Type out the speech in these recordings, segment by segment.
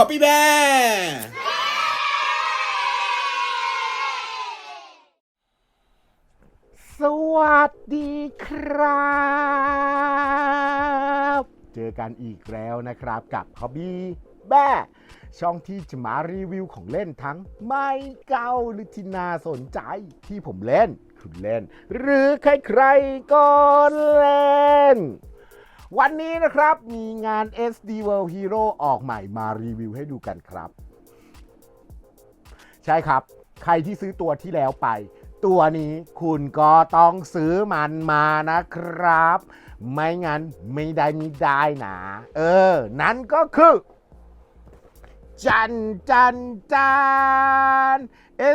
Copy Bear สวัสดีครับ เจอกันอีกแล้วนะครับกับ Hobby แบ้ช่องที่จะมารีวิวของเล่นทั้งไม่เก่าหรือที่น่าสนใจที่ผมเล่น คุณเล่น หรือใครๆก็เล่น วันนี้นะครับมีงาน SD World Hero ออกใหม่มารีวิวให้ดูกันครับ ใช่ครับ ใครที่ซื้อตัวที่แล้วไป ตัวนี้คุณก็ต้องซื้อมันมานะครับ ไม่งั้นไม่ได้ไม่ได้นะเออ นั่นก็คือจันจันจัน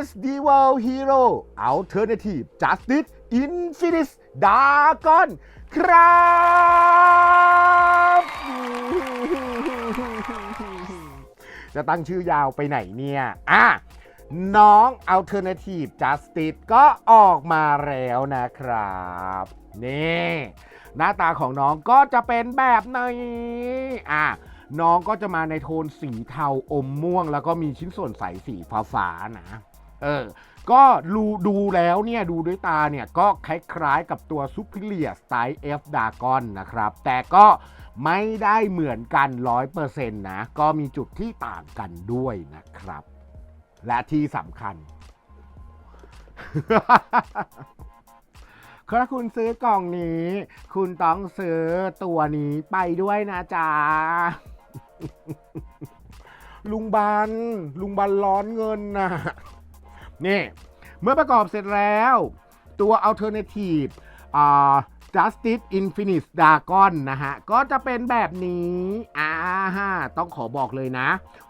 SD World Hero Alternative Justice Infinite Dragon ครับจะตั้งชื่อยาวไปไหนเนี่ย อะ น้อง Alternative Justice ก็ออกมาแล้วนะครับ นี่ หน้าตาของน้องก็จะเป็นแบบนี้อะน้องก็จะมาในโทนสีเทาอมม่วง แล้วก็มีชิ้นส่วนใสสีฟ้าๆนะ เออ ก็ดูดูแล้วเนี่ยดูด้วยตาเนี่ยก็คล้ายๆกับตัว Superior Style F Dragon นะครับ แต่ก็ไม่ได้เหมือนกัน 100%นะ ก็มีจุดที่ต่างกันด้วยนะครับ และที่สำคัญถ้าคุณซื้อกล่องนี้ คุณต้องซื้อตัวนี้ไปด้วยนะจ๊ะลุงบันลุงบันร้อนเงินนะ นี่ เมื่อประกอบเสร็จแล้วตัว Alternative Justice Infinite Dragon นะฮะ ก็จะเป็นแบบนี้อ่าฮะต้องขอบอกเลยนะ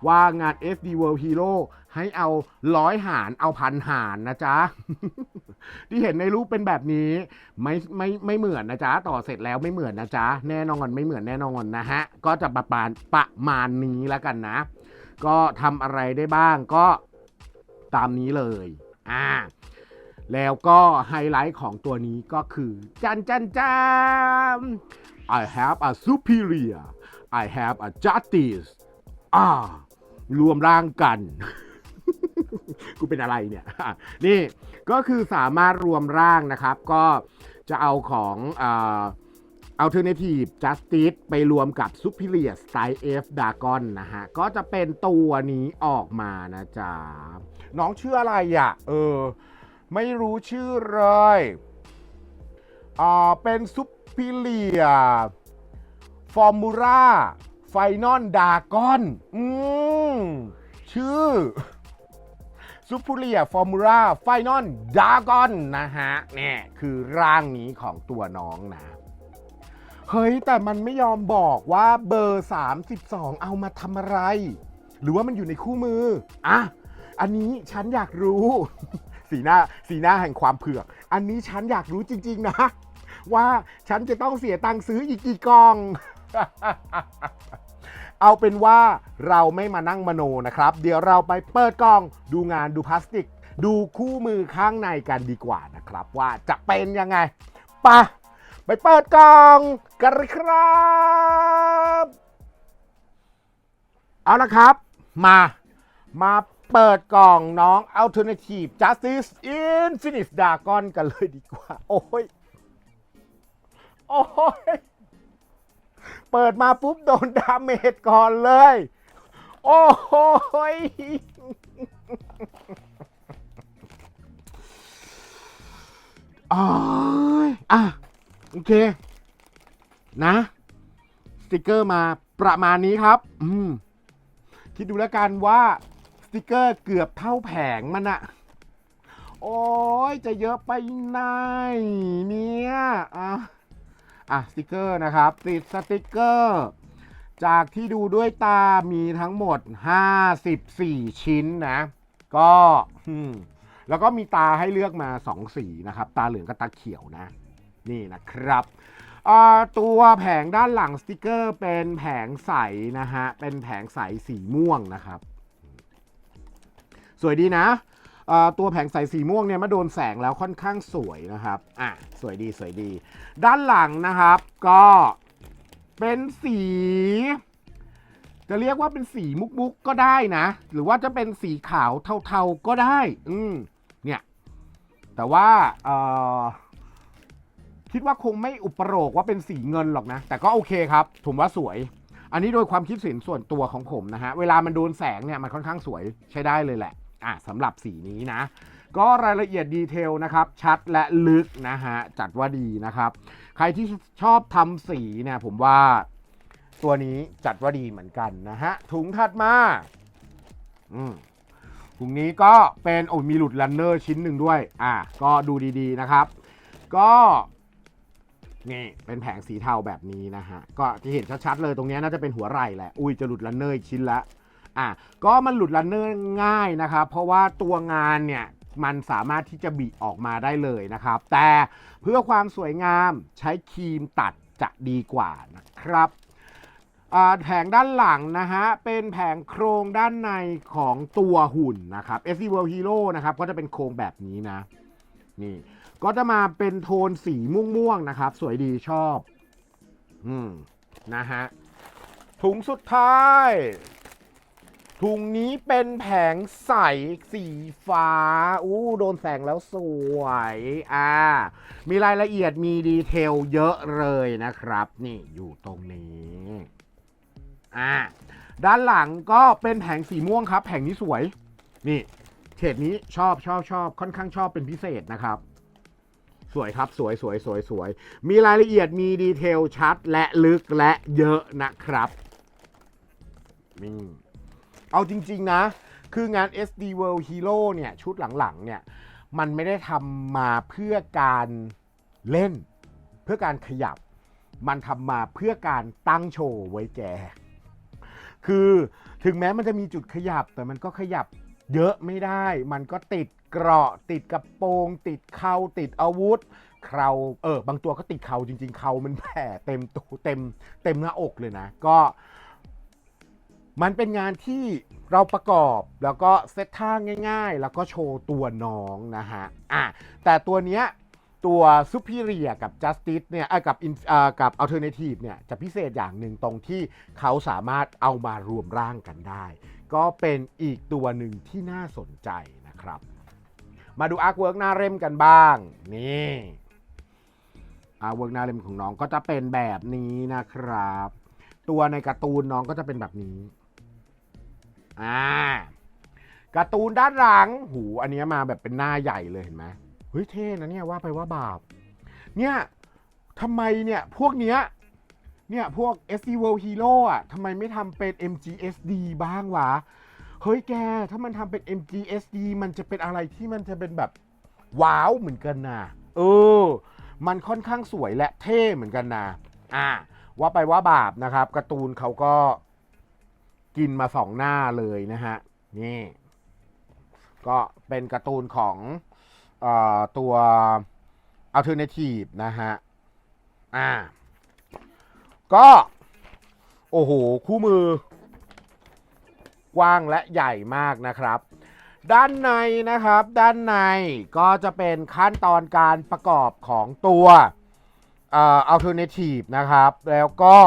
ว่างาน SD World Hero ให้เอาร้อยหารเอาพันหารนะจ๊ะ ที่เห็นในรูปเป็นแบบนี้ ไม่ไม่ไม่เหมือนนะจ๊ะ ต่อเสร็จแล้วไม่เหมือนนะจ๊ะ แน่นอนไม่เหมือนแน่นอนนะฮะ ก็จะประมาณประมาณนี้แล้วกันนะ ก็ทำอะไรได้บ้างก็ ตามนี้เลยอ่าแล้วก็ไฮไลท์ของตัวนี้ก็คือ จันจันจัน I have a superior I have a justice อ่ารวมร่างกัน กูเป็นอะไรเนี่ย นี่ก็คือสามารถรวมร่างนะครับ ก็จะเอาของอ่า Alternative Justice ไปรวมกับ Superior Style F Dragon นะฮะ ก็จะเป็นตัวนี้ออกมานะจ๊ะ น้องชื่ออะไรอะ เออ ไม่รู้ชื่อเลยอ่าเป็น Superior Formula Final Dragon อืม ชื่อ Superior Formula Final Dragon นะฮะเนี่ยคือร่างนี้ของตัวน้องนะ เฮ้ย แต่มันไม่ยอมบอกว่าเบอร์ 32 เอามาทำอะไร หรือว่ามันอยู่ในคู่มือ อะ อันนี้ฉันอยากรู้ สีหน้าสีหน้าแห่งความเผือก อันนี้ฉันอยากรู้จริง ๆ นะ ว่าฉันจะต้องเสียตังค์ซื้ออีกกี่กล่อง เอาเป็นว่าเราไม่มานั่งมโนนะครับ เดี๋ยวเราไปเปิดกล่องดูงานดูพลาสติก ดูคู่มือข้างในกันดีกว่านะครับ ว่าจะเป็นยังไงไปะไปเปิดกล่องกันเลยครับ เอาละครับ มามา เปิดกล่องน้อง Alternative Justice Infinite Dragon กันเลยดีกว่า โอ้ย โอ้ย เปิดมาปุ๊บโดนดาเมจก่อนเลย โอ้โหยอ้ยอะ โอเค นะ สติกเกอร์มาประมาณนี้ครับ อืม คิดดูแล้วกันว่า ติกเกอร์เกือบเท่าแผงมันอะโอ้ยจะเยอะไปไหนเนี่ยอะอะสติกเกอร์นะครับ ติดสติกเกอร์ จากที่ดูด้วยตามีทั้งหมด 54 ชิ้นนะ ก็แล้วก็มีตาให้เลือกมา 2 สีนะครับ ตาเหลืองกับตาเขียวนะ นี่นะครับตัวแผงด้านหลังสติกเกอร์เป็นแผงใสนะฮะ เป็นแผงใสสีม่วงนะครับ วยดีนะตัวแผงใสสีม่วงเนี่ยมาโดนแสงแล้วค่อนข้างสวยนะครับ อะ สวยดีสวยดี ด้านหลังนะครับก็เป็นสี จะเรียกว่าเป็นสีมุกมุกก็ได้นะ หรือว่าจะเป็นสีขาวเทาๆก็ได้ อืมเนี่ย แต่ว่าเออคิดว่าคงไม่อุปโลกว่าเป็นสีเงินหรอกนะ แต่ก็โอเคครับผมว่าสวย อันนี้โดยความคิดเห็นส่วนตัวของผมนะฮะ เวลามันโดนแสงเนี่ยมันค่อนข้างสวยใช้ได้เลยแหละ อะสำหรับสีนี้นะ ก็รายละเอียดดีเทลนะครับ ชัดและลึกนะฮะ จัดว่าดีนะครับ ใครที่ชอบทำสีเนี่ยผมว่าตัวนี้จัดว่าดีเหมือนกันนะฮะ ถุงถัดมาอืมถุงนี้ก็เป็นโอ้มีหลุดลันเนอร์ชิ้นหนึ่งด้วย อะก็ดูดีๆนะครับ ก็นี่เป็นแผงสีเทาแบบนี้นะฮะ ก็ที่เห็นชัดๆเลยตรงเนี้ยน่าจะเป็นหัวไหล่แหละ อุ้ยจะหลุดลันเนอร์อีกชิ้นละ อะก็มันหลุดลันเนอร์ง่ายนะครับเพราะว่าตัวงานเนี่ยมันสามารถที่จะบิออกมาได้เลยนะครับ แต่เพื่อความสวยงามใช้ครีมตัดจะดีกว่านะครับแผงด้านหลังนะฮะ เป็นแผงโครงด้านในของตัวหุ่นนะครับ s c World Hero นะครับ ก็จะเป็นโครงแบบนี้นะ นี่ ก็จะมาเป็นโทนสีม่วงๆนะครับ สวยดีชอบ อืม นะฮะ ถุงสุดท้าย ถุงนี้เป็นแผงใสสีฟ้า อู้ โดนแสงแล้วสวย อ่า มีรายละเอียดมีดีเทลเยอะเลยนะครับ นี่อยู่ตรงนี้ อ่า ด้านหลังก็เป็นแผงสีม่วงครับ แผงนี้สวย นี่ เฉดนี้ชอบชอบชอบค่อนข้างชอบเป็นพิเศษนะครับ สวยครับสวยสวยสวยสวย มีรายละเอียดมีดีเทลชัดและลึกและเยอะนะครับนี่ เอาจริง ๆ นะ คืองาน SD World Hero เนี่ย ชุดหลัง ๆ เนี่ย มันไม่ได้ทำมาเพื่อการเล่น เพื่อการขยับ มันทำมาเพื่อการตั้งโชว์ไว้แก คือถึงแม้มันจะมีจุดขยับ แต่มันก็ขยับเยอะไม่ได้ มันก็ติดเกราะ ติดกระโปรง ติดเข่าติดอาวุธเคราเออบางตัวก็ติดเข่าจริง ๆเข่ามันแผ่เต็มตัวเต็มเต็มหน้าอกเลยนะ ก็ มันเป็นงานที่เราประกอบแล้วก็เซตท่าง่าย ๆ แล้วก็โชว์ตัวน้องนะฮะอะแต่ตัวเนี้ยตัว Superior กับ Justice เนี่ยอ้ยกับอ่อกับ Alternative เนี่ยจะพิเศษอย่างหนึ่งตรงที่เขาสามารถเอามารวมร่างกันได้ ก็เป็นอีกตัวหนึ่งที่น่าสนใจนะครับ มาดูอาร์ w เวิร์กหน้าเล่มกันบ้าง นี่อาร์ w เวิร์กหน้าเล่มของน้องก็จะเป็นแบบนี้นะครับ ตัวในการ์ตูนน้องก็จะเป็นแบบนี้ อ่าการ์ตูนด้านหลัง หู อันนี้มาแบบเป็นหน้าใหญ่เลยเห็นไหมเฮ้ยเท่นะเนี่ยว่าไปว่าบาป เนี่ยทำไมเนี่ยพวกเนี้ยเนี่ยพวก SD World Hero อะทำไมไม่ทำเป็น MGSD บ้างวะ เฮ้ยแก ถ้ามันทำเป็น MGSD มันจะเป็นอะไรที่มันจะเป็นแบบ ว้าวเหมือนกันนะเออ มันค่อนข้างสวยและเท่เหมือนกันนะอ่าว่าไปว่าบาปนะครับการ์ตูนเขาก็ กินมาสองหน้าเลยนะฮะ นี่ ก็เป็นการ์ตูนของออตัว Alternative นะฮะ อ่า ก็ โอ้โห คู่มือกว้างและใหญ่มากนะครับ ด้านในนะครับ ด้านในก็จะเป็นขั้นตอนการประกอบของตัวอ่อ alternative นะครับ แล้วก็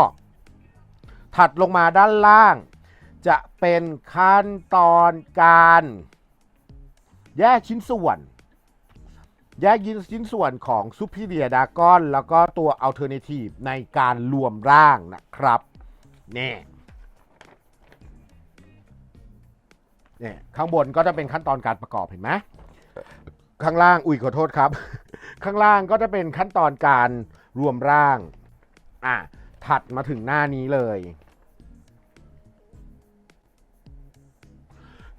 ถัดลงมาด้านล่าง จะเป็นขั้นตอนการ แยกชิ้นส่วน แยกยีนชิ้นส่วนของ Superior Dragon แล้วก็ตัว Alternative ในการรวมร่างนะครับนี่เนี่ยข้างบนก็จะเป็นขั้นตอนการประกอบเห็นไหมข้างล่างอุ้ยขอโทษครับ ข้างล่างก็จะเป็นขั้นตอนการรวมร่างอะถัดมาถึงหน้านี้เลย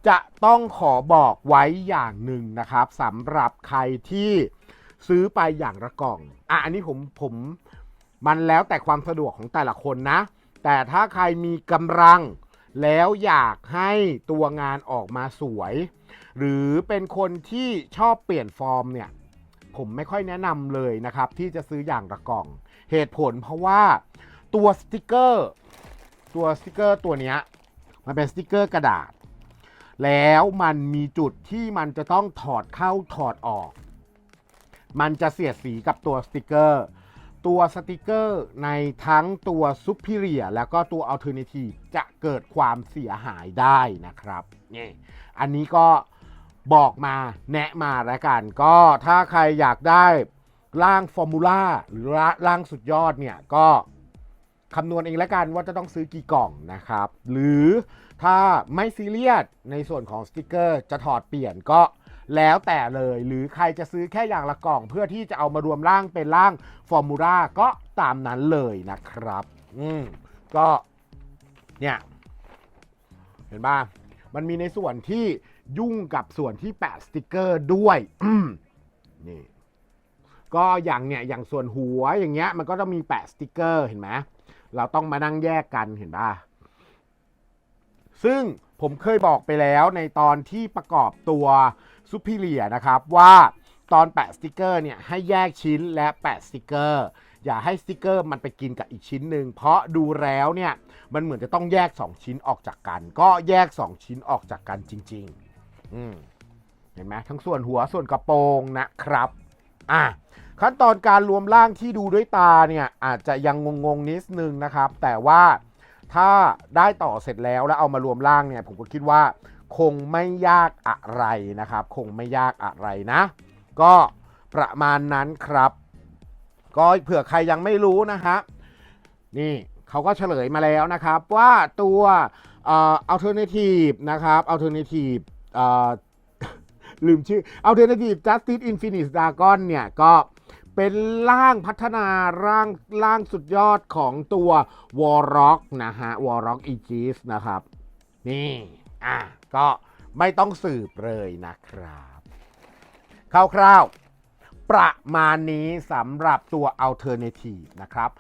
จะต้องขอบอกไว้อย่างหนึ่งนะครับสำหรับใครที่ซื้อไปอย่างละกล่องอะอันนี้ผมผมมันแล้วแต่ความสะดวกของแต่ละคนนะ แต่ถ้าใครมีกำลังแล้วอยากให้ตัวงานออกมาสวย หรือเป็นคนที่ชอบเปลี่ยนฟอร์มเนี่ยผมไม่ค่อยแนะนำเลยนะครับ ที่จะซื้ออย่างละกล่อง เหตุผลเพราะว่าตัวสติกเกอร์ ตัวสติกเกอร์ตัวเนี้ยมันเป็นสติกเกอร์กระดาษ แล้วมันมีจุดที่มันจะต้องถอดเข้าถอดออก มันจะเสียดสีกับตัวสติกเกอร์ ตัวสติกเกอร์ในทั้งตัว Superior แล้วก็ตัว Alternative จะเกิดความเสียหายได้นะครับนี่อันนี้ก็บอกมาแนะมาแล้วกัน ก็ถ้าใครอยากได้ร่างฟอร์มูล่าหรือร่างสุดยอดเนี่ยก็คำนวณเองแล้วกันว่าจะต้องซื้อกี่กล่องนะครับ หรือ ถ้าไม่ซีเรียสในส่วนของสติกเกอร์จะถอดเปลี่ยนก็แล้วแต่เลย หรือใครจะซื้อแค่อย่างละกล่อง เพื่อที่จะเอามารวมร่างเป็นร่างฟอร์มูล่าก็ตามนั้นเลยนะครับ อืมก็เนี่ย เห็นป่ะมันมีในส่วนที่ยุ่งกับส่วนที่แปะสติกเกอร์ด้วยนี่ก็อย่างเนี่ยอย่างส่วนหัวอย่างเงี้ย มันก็ต้องมีแปะสติกเกอร์เห็นไหมเราต้องมานั่งแยกกันเห็นป่ะ ซึ่งผมเคยบอกไปแล้วในตอนที่ประกอบตัวซูพิเลียนะครับว่าตอนแปะสติกเกอร์เนี่ยให้แยกชิ้นและแปะสติกเกอร์ อย่าให้สติกเกอร์มันไปกินกับอีกชิ้นหนึ่งเพราะดูแล้วเนี่ยมันเหมือนจะต้องแยก 2 ชิ้นออกจากกัน ก็แยก 2 ชิ้นออกจากกันจริง ๆ อืมเห็นไหมทั้งส่วนหัวส่วนกระโปรงนะครับอะขั้นตอนการรวมร่างที่ดูด้วยตาเนี่ยอาจจะยังงงๆนิดนึงนะครับ แต่ว่า ถ้าได้ต่อเสร็จแล้วแล้วเอามารวมร่างเนี่ยผมก็คิดว่า คงไม่ยากอะไรนะครับ คงไม่ยากอะไรนะ ก็ประมาณนั้นครับ ก็เผื่อใครยังไม่รู้นะฮะนี่เขาก็เฉลยมาแล้วนะครับว่าตัวเอ่อ alternative นะครับ alternative เอ่อลืมชื่อ alternative justice infinite dragon เนี่ยก็ เป็นร่างพัฒนาร่างร่างสุดยอดของตัว warrock นะฮะ warrock aegis นะครับ นี่อะก็ไม่ต้องสืบเลยนะครับคร่าวๆ ประมาณนี้สำหรับตัว Alternative นะครับ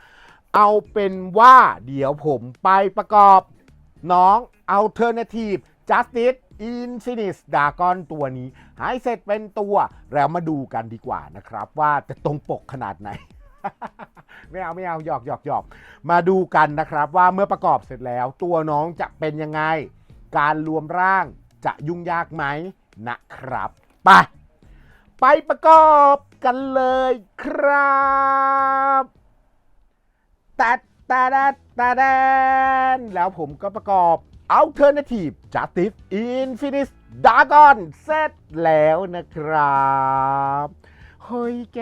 เอาเป็นว่าเดี๋ยวผมไปประกอบน้อง Alternative Justice Infinite Dragon ตัวนี้ให้เสร็จเป็นตัวแล้วมาดูกันดีกว่านะครับ ว่าจะตรงปกขนาดไหน ไม่เอาไม่เอาหยอกหยอกหยอกมาดูกันนะครับว่าเมื่อประกอบเสร็จแล้ว ตัวน้องจะเป็นยังไง การรวมร่างจะยุ่งยากไหมนะครับไปไปประกอบกันเลยครับแต่แต่แต่แต่แต่แล้วผมก็ประกอบ Alternative Justice Infinite Dragon เสร็จแล้วนะครับเฮ้ยแก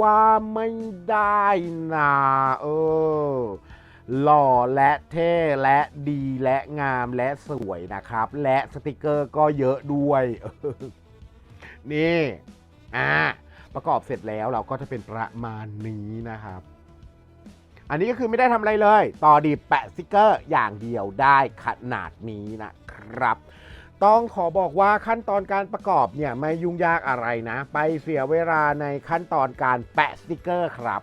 ว่าไม่ได้นะเออหล่อและเท่และดีและงามและสวยนะครับ และสติกเกอร์ก็เยอะด้วยออนี่ อ่าประกอบเสร็จแล้วเราก็จะเป็นประมาณนี้นะครับ อันนี้ก็คือไม่ได้ทำอะไรเลย ต่อดีแปะสติกเกอร์อย่างเดียวได้ขนาดนี้นะครับ ต้องขอบอกว่าขั้นตอนการประกอบเนี่ยไม่ยุ่งยากอะไรนะ ไปเสียเวลาในขั้นตอนการแปะสติกเกอร์ครับ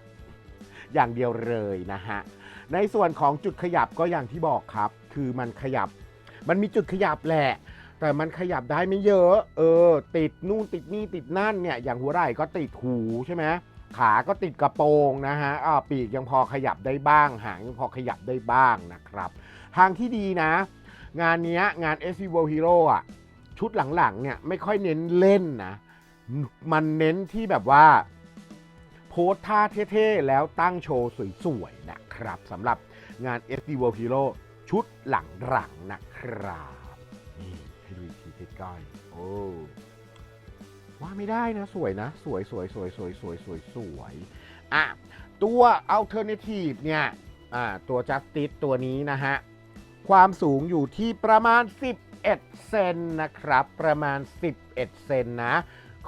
อย่างเดียวเลยนะฮะ ในส่วนของจุดขยับก็อย่างที่บอกครับ คือมันขยับ มันมีจุดขยับแหละแต่มันขยับได้ไม่เยอะ เออ ติดนู่นติดนี่ติดนั่นเนี่ย อย่างหัวไหล่ก็ติดหูใช่ไหม ขาก็ติดกระโปรงนะฮะอ่าปีกยังพอขยับได้บ้าง หางยังพอขยับได้บ้างนะครับทางที่ดีนะ งานเนี้ยงาน s อ World Hero อะชุดหลังๆเนี่ยไม่ค่อยเน้นเล่นนะ มันเน้นที่แบบว่า โพสท่าเท่ๆ แล้วตั้งโชว์สวยๆ นะครับสำหรับงาน SD World Hero ชุดหลังๆนะครับ นี่ให้ดูอีกทีใกล้ๆโอ้ ว่าไม่ได้นะ สวยนะ สวยสวยสวยสวยสวยสวยสวยอะตัว Alternative เนี่ยอ่าตัว Justice ตัวนี้นะฮะ ความสูงอยู่ที่ประมาณ 11 เซนนะครับ ประมาณ 11 เซนนะ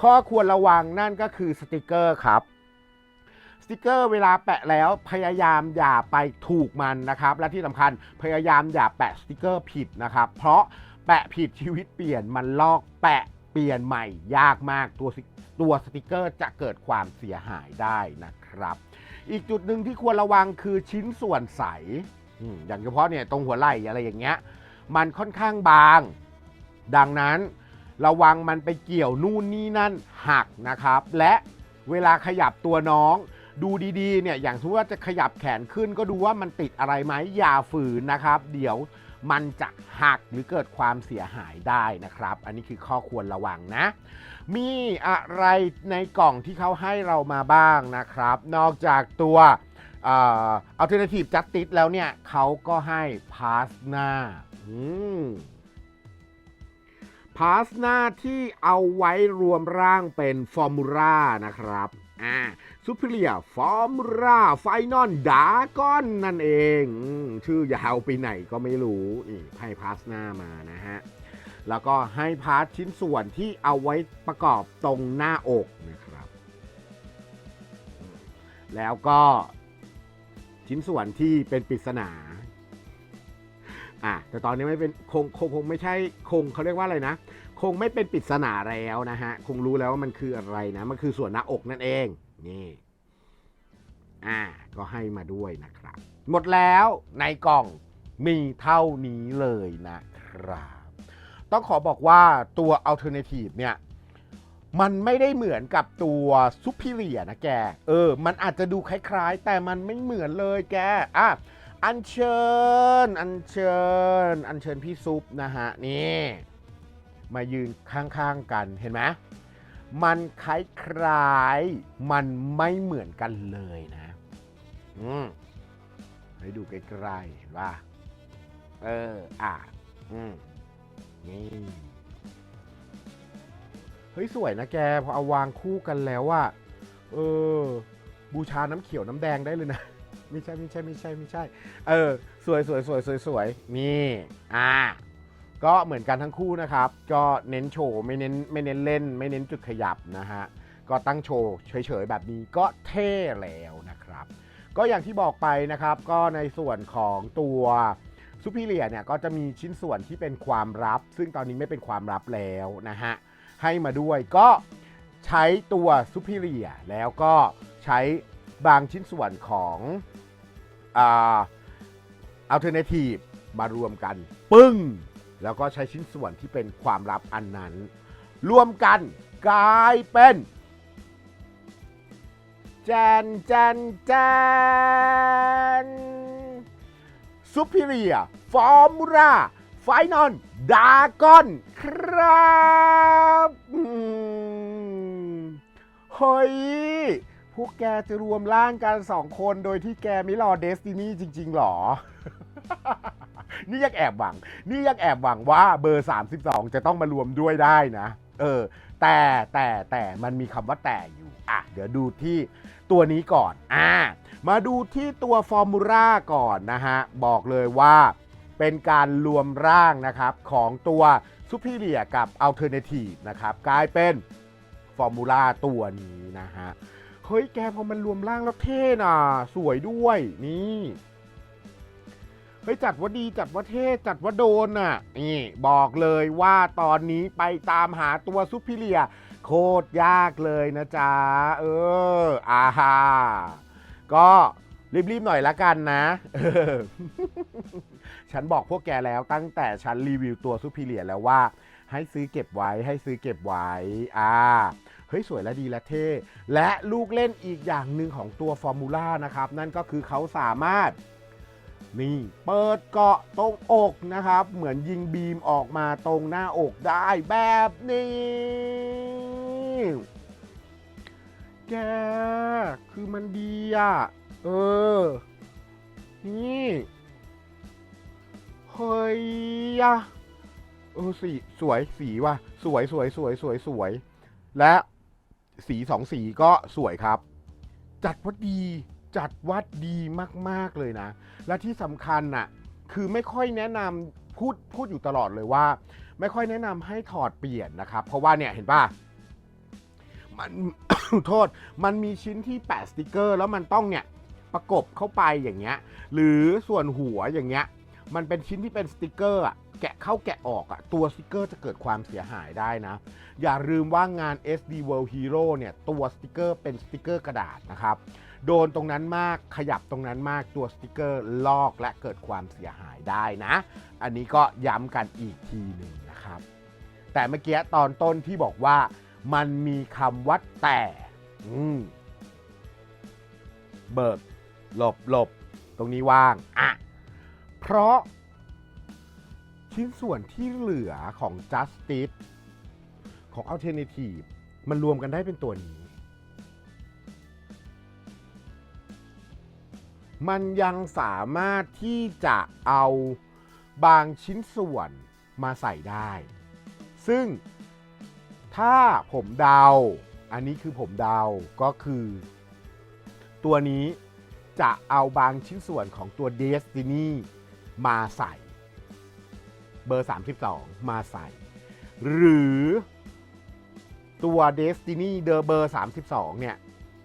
ข้อควรระวังนั่นก็คือสติกเกอร์ครับสติกเกอร์เวลาแปะแล้วพยายามอย่าไปถูกมันนะครับ และที่สำคัญพยายามอย่าแปะสติกเกอร์ผิดนะครับ เพราะแปะผิดชีวิตเปลี่ยนมันลอกแปะ เปลี่ยนใหม่ยากมากตัวตัวสติกเกอร์จะเกิดความเสียหายได้นะครับ อีกจุดหนึ่งที่ควรระวังคือชิ้นส่วนใสอืมอย่างเฉพาะเนี่ยตรงหัวไหล่อะไรอย่างเงี้ย มันค่อนข้างบาง ดังนั้นระวังมันไปเกี่ยวนู่นนี่นั่นหักนะครับ และเวลาขยับตัวน้องดูดีๆเนี่ยอย่างสมมติว่าจะขยับแขนขึ้นก็ดูว่ามันติดอะไรไหมอย่าฝืนนะครับ เดี๋ยว มันจะหักหรือเกิดความเสียหายได้นะครับ อันนี้คือข้อควรระวังนะ มีอะไรในกล่องที่เขาให้เรามาบ้างนะครับ นอกจากตัวอ่า alternative justice แล้วเนี่ยเขาก็ให้พาสหน้าอืมพาสหน้าที่เอาไว้รวมร่างเป็นฟอร์มูล่านะครับอ่า Superior Formula Final Dragon นั่นเอง ชื่อยาวไปไหนก็ไม่รู้นี่ให้พาสหน้ามานะฮะ แล้วก็ให้พาร์ทชิ้นส่วนที่เอาไว้ประกอบตรงหน้าอกนะครับ แล้วก็ชิ้นส่วนที่เป็นปริศนาอะแต่ตอนนี้ไม่เป็นคงคงคงไม่ใช่คงเขาเรียกว่าอะไรนะ คงไม่เป็นปริศนาแล้วนะฮะ คงรู้แล้วว่ามันคืออะไรนะ มันคือส่วนหน้าอกนั่นเอง นี่อ่าก็ให้มาด้วยนะครับ หมดแล้วในกล่องมีเท่านี้เลยนะครับ ต้องขอบอกว่าตัว Alternative เนี่ย มันไม่ได้เหมือนกับตัว Superior นะแก เออ มันอาจจะดูคล้ายๆ แต่มันไม่เหมือนเลยแก อะ อัญเชิญ อัญเชิญ อัญเชิญพี่ซุปนะฮะ นี่ มายืนข้างๆกันเห็นไหม มันคล้ายๆ มันไม่เหมือนกันเลยนะ อืมให้ดูใกล้ๆเห็นป่ะเออ อะ อืมนี่เฮ้ย สวยนะแก พอเอาวางคู่กันแล้วว่าเออ บูชาน้ำเขียวน้ำแดงได้เลยนะ ไม่ใช่ ไม่ใช่ ไม่ใช่ ไม่ใช่ เออ สวยสวยสวยสวยสวยนี่ อ่า ก็เหมือนกันทั้งคู่นะครับ ก็เน้นโชว์ไม่เน้นไม่เน้นเล่น ไม่เน้นจุดขยับนะฮะ ก็ตั้งโชว์เฉยๆแบบนี้ก็เท่แล้วนะครับ ก็อย่างที่บอกไปนะครับ ก็ในส่วนของตัวซูพิเลียเนี่ยก็จะมีชิ้นส่วนที่เป็นความลับ ซึ่งตอนนี้ไม่เป็นความลับแล้วนะฮะ ให้มาด้วยก็ใช้ตัวซูพิเลียแล้วก็ใช้บางชิ้นส่วนของอ่าอัลเทอร์เนทีฟมารวมกัน ปึ้ง แล้วก็ใช้ชิ้นส่วนที่เป็นความลับอันนั้น รวมกันกลายเป็นแจนแจนแจน Superior Formula Final Dragon ครับเฮ้ย พวกแกจะรวมร่างกันสองคนโดยที่แกไม่รอเดสตินีจริง ๆ หรอ นี่ยังแอบหวัง นี่ยังแอบหวังว่าเบอร์ 32 จะต้องมารวมด้วยได้นะ เออ แต่แต่แต่มันมีคำว่าแต่อยู่อะเดี๋ยวดูที่ตัวนี้ก่อนอ่ามาดูที่ตัวฟอร์มูล่าก่อนนะฮะ บอกเลยว่าเป็นการรวมร่างนะครับของตัว Superior กับ Alternative นะครับ กลายเป็นฟอร์มูล่าตัวนี้นะฮะ เฮ้ยแกพอมันรวมร่างแล้วเท่น่ะ สวยด้วยนี่ ฮ้ยจัดว่าดีจัดว่าเท่จัดว่าโดนน่ะนี่บอกเลยว่าตอนนี้ไปตามหาตัวซุป e เ i ีย โคตรยากเลยนะจ๊ะ เอออาฮาก็รีบๆหน่อยละกันนะฉันบอกพวกแกแล้วตั้งแต่ฉันรีวิวตัวซุป e เ i ียแล้วว่า ให้ซื้อเก็บไว้ให้ซื้อเก็บไว้อ่าเฮ้ยสวยและดีและเท่ และลูกเล่นอีกอย่างหนึ่งของตัวฟอร์มูล่านะครับ นั่นก็คือเขาสามารถ นี่เปิดเกาะตรงอกนะครับ เหมือนยิงบีมออกมาตรงหน้าอกได้แบบนี้ แก คือมันดีอะ เออ นี่ เฮ้ยอะเออสีสวยสีว่ะ สวยสวยสวยสวยสวย และสีสองสีก็สวยครับ จัดว่าดี จัดว่าดีมาก ๆ เลยนะ และที่สำคัญน่ะคือไม่ค่อยแนะนำพูดพูดอยู่ตลอดเลยว่า ไม่ค่อยแนะนำให้ถอดเปลี่ยนนะครับ เพราะว่าเนี่ยเห็นป่ะมันโทษมันมีชิ้นที่แปะสติกเกอร์ แล้วมันต้องเนี่ยประกบเข้าไปอย่างเงี้ย หรือส่วนหัวอย่างเงี้ย มันเป็นชิ้นที่เป็นสติกเกอร์อะแกะเข้าแกะออกอะตัวสติกเกอร์จะเกิดความเสียหายได้นะ อย่าลืมว่างาน SD World Hero เนี่ย ตัวสติกเกอร์เป็นสติกเกอร์กระดาษนะครับ โดนตรงนั้นมากขยับตรงนั้นมากตัวสติกเกอร์ลอกและเกิดความเสียหายได้นะ อันนี้ก็ย้ำกันอีกทีหนึ่งนะครับ แต่เมื่อกี้ตอนต้นที่บอกว่ามันมีคำว่าแต่อืมเบิกหลบหลบตรงนี้ว่างอะเพราะ ชิ้นส่วนที่เหลือของ Justice ของ Alternative มันรวมกันได้เป็นตัวนี้ มันยังสามารถที่จะเอาบางชิ้นส่วนมาใส่ได้ ซึ่งถ้าผมเดา อันนี้คือผมเดาก็คือ ตัวนี้จะเอาบางชิ้นส่วนของตัว Destiny มาใส่ เบอร์ 32 มาใส่ หรือตัว Destiny เดอเบอร์ 32 เนี่ย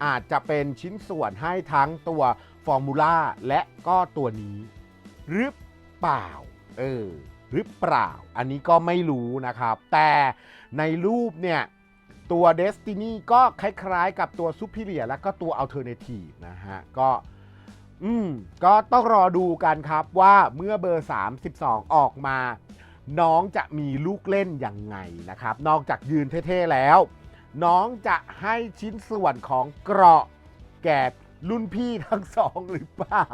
อาจจะเป็นชิ้นส่วนให้ทั้งตัว ฟอร์มูล่าและก็ตัวนี้หรือเปล่า เออหรือเปล่า อันนี้ก็ไม่รู้นะครับ แต่ในรูปเนี่ย ตัว Destiny ก็คล้ายๆ กับตัว Superior และก็ตัว Alternative นะฮะ ก็อืมก็ต้องรอดูกันครับว่าเมื่อเบอร์ 32 ออกมา น้องจะมีลูกเล่นยังไงนะครับ นอกจากยืนเท่ ๆ แล้ว น้องจะให้ชิ้นส่วนของเกราะแก่ รุ่นพี่ทั้งสองหรือเปล่า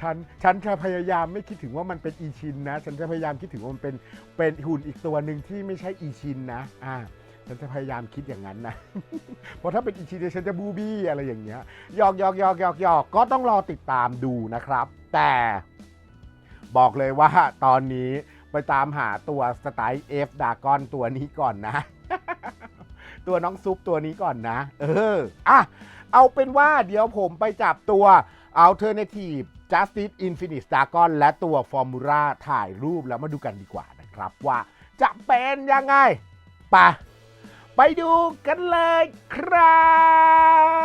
ฉันฉันจะพยายามไม่คิดถึงว่ามันเป็นอีชินนะ ฉันจะพยายามคิดถึงว่ามันเป็นเป็นหุ่นอีกตัวหนึ่งที่ไม่ใช่อีชินนะ อ่าฉันจะพยายามคิดอย่างนั้นนะ เพราะถ้าเป็นอีชินเนี่ยฉันจะบูบี้อะไรอย่างเงี้ยหยอกหยอกหยอกหยอกหยอกก็ต้องรอติดตามดูนะครับ แต่บอกเลยว่าตอนนี้ไปตามหาตัวสไตล์เอฟดากอนตัวนี้ก่อนนะ ตัวน้องซุปตัวนี้ก่อนนะ เอออะเอาเป็นว่าเดี๋ยวผมไปจับตัว Alternative Justice Infinite Dragon และตัว Formula ถ่ายรูปแล้วมาดูกันดีกว่านะครับว่าจะเป็นยังไงปะไปดูกันเลยครับ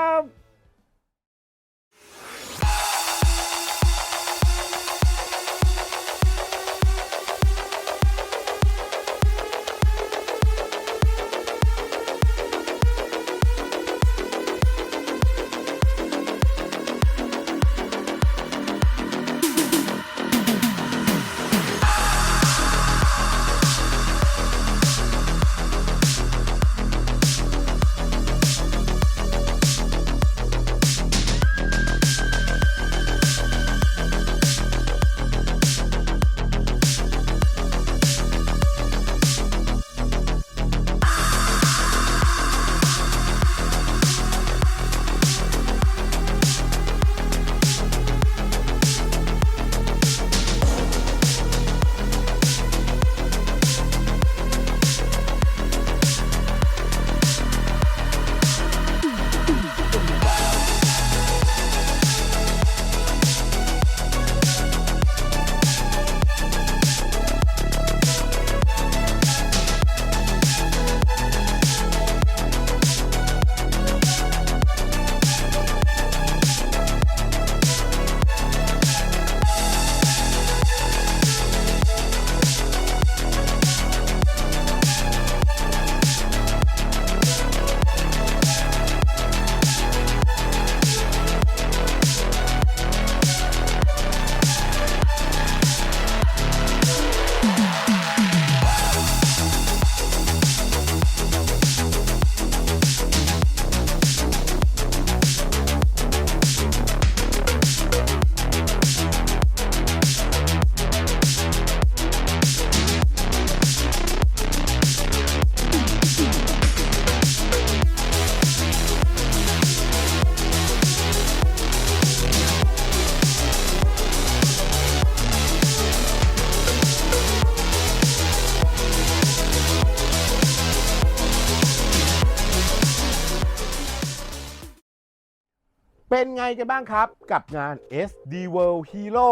กันบ้างครับ กับงาน SD World Hero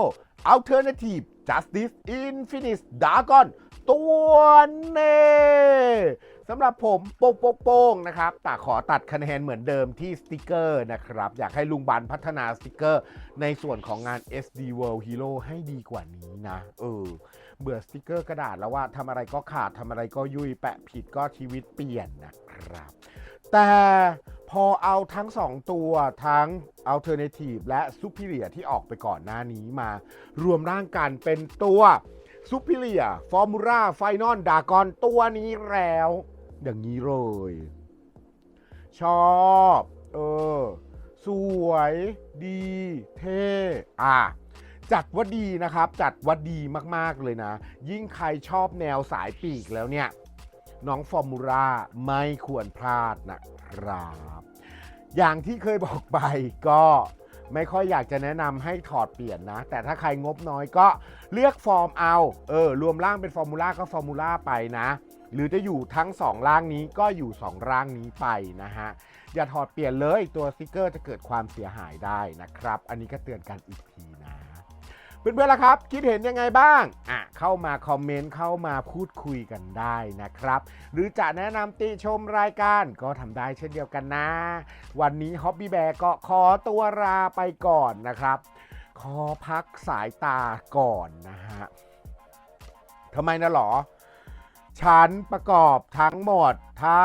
Alternative Justice Infinite Dragon ตัวเน่สำหรับผมโป้งโป้งนะครับแต่ขอตัดคะแนนเหมือนเดิมที่สติกเกอร์นะครับ อยากให้ลุงบันพัฒนาสติกเกอร์ ในส่วนของงาน SD World Hero ให้ดีกว่านี้นะ เออ เบื่อสติกเกอร์กระดาษแล้วว่าทำอะไรก็ขาดทำอะไรก็ยุ่ยแปะผิดก็ชีวิตเปลี่ยนนะครับ แต่ พอเอาทั้ง 2 ตัวทั้ง Alternative และ Superior ที่ออกไปก่อนหน้านี้มารวมร่างกันเป็นตัว Superior Formula Final d a g o n ตัวนี้แล้ว อย่างนี้เลย ชอบ เออ สวย ดี เท่ อะจัดว่าดีนะครับ จัดว่าดีมาก ๆ เลยนะ ยิ่งใครชอบแนวสายปีกแล้วเนี่ย น้องฟอร์มูล่าไม่ควรพลาดนะ ครับ อย่างที่เคยบอกไปก็ไม่ค่อยอยากจะแนะนำให้ถอดเปลี่ยนนะ แต่ถ้าใครงบน้อยก็เลือกฟอร์มเอาเออรวมร่างเป็นฟอร์มูล่าก็ฟอร์มูล่าไปนะ หรือจะอยู่ทั้ง 2 ร่างนี้ก็อยู่ 2 ร่างนี้ไปนะฮะ อย่าถอดเปลี่ยนเลยตัวสติกเกอร์จะเกิดความเสียหายได้นะครับ อันนี้ก็เตือนกันอีกที เพื่อนๆล่ะครับ คิดเห็นยังไงบ้างอะเข้ามาคอมเมนต์เข้ามาพูดคุยกันได้นะครับ หรือจะแนะนำติชมรายการก็ทำได้เช่นเดียวกันนะ วันนี้ฮอบบี้แบร์ก็ขอตัวลาไปก่อนนะครับ ขอพักสายตาก่อนนะฮะทำไมนะหรอฉันประกอบทั้งหมด ถ้า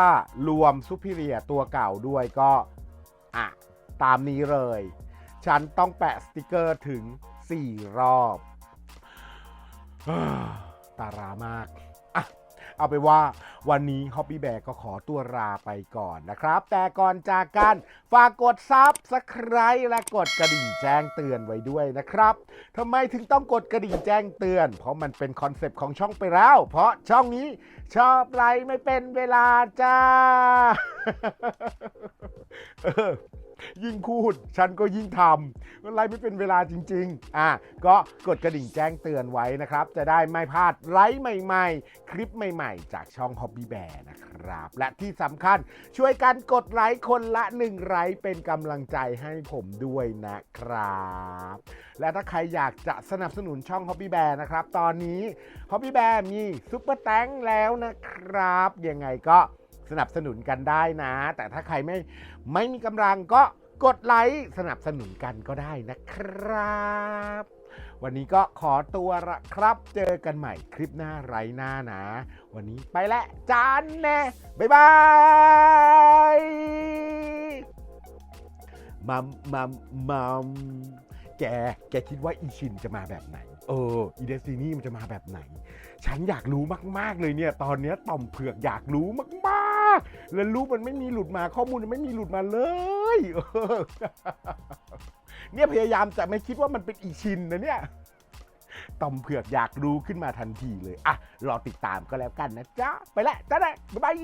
รวมซูพิเรียตัวเก่าด้วยก็ อะ ตามนี้เลย ฉันต้องแปะสติกเกอร์ถึง 4รอบตารามากอะเอาไปว่าวันนี้ Hobby Bear ก็ขอตัวลาไปก่อนนะครับ แต่ก่อนจากกันฝากกดซับสไคร b e และกดกระดิ่งแจ้งเตือนไว้ด้วยนะครับทำไมถึงต้องกดกระดิ่งแจ้งเตือน เพราะมันเป็นคอนเซปต์ของช่องไปแล้ว เพราะช่องนี้ชอบไลค์ไม่เป็นเวลาจ้า ยิ่งพูด ฉันก็ยิ่งทำมันไลฟ์ไม่เป็นเวลาจริง ๆ อะก็กดกระดิ่งแจ้งเตือนไว้นะครับ จะได้ไม่พลาดไลฟ์ใหม่ ๆ คลิปใหม่ๆ จากช่อง Hobby Bear นะครับ และที่สำคัญช่วยกันกดไลค์คนละ1ไลค์เป็นกำลังใจให้ผมด้วยนะครับ และถ้าใครอยากจะสนับสนุนช่อง Hobby Bear นะครับ ตอนนี้ Hobby Bear มีซุปเปอร์แตงแล้วนะครับ ยังไงก็ สนับสนุนกันได้นะ แต่ถ้าใครไม่ไม่มีกำลังก็กดไลค์สนับสนุนกันก็ได้นะครับ วันนี้ก็ขอตัวละครับ เจอกันใหม่คลิปหน้าไรหน้านะ วันนี้ไปแล้วจานแน่บ๊ายบายมัมมัมมัมแก แกคิดว่าอีชินจะมาแบบไหน เออ อีเดซินี่มันจะมาแบบไหน ฉันอยากรู้มาก ๆ เลยเนี่ย ตอนเนี้ยต่อมเผือกอยากรู้มาก ๆาก และรูปมันไม่มีหลุดมาข้อมูลไม่มีหลุดมาเลยเนี่ยพยายามจะไม่คิดว่ามันเป็นอีชินนะเนี่ยต่อมเผือกอยากรู้ขึ้นมาทันทีเลย อะ รอติดตามก็แล้วกันนะจ๊ะ ไปละจ้าได้บ๊ายบาย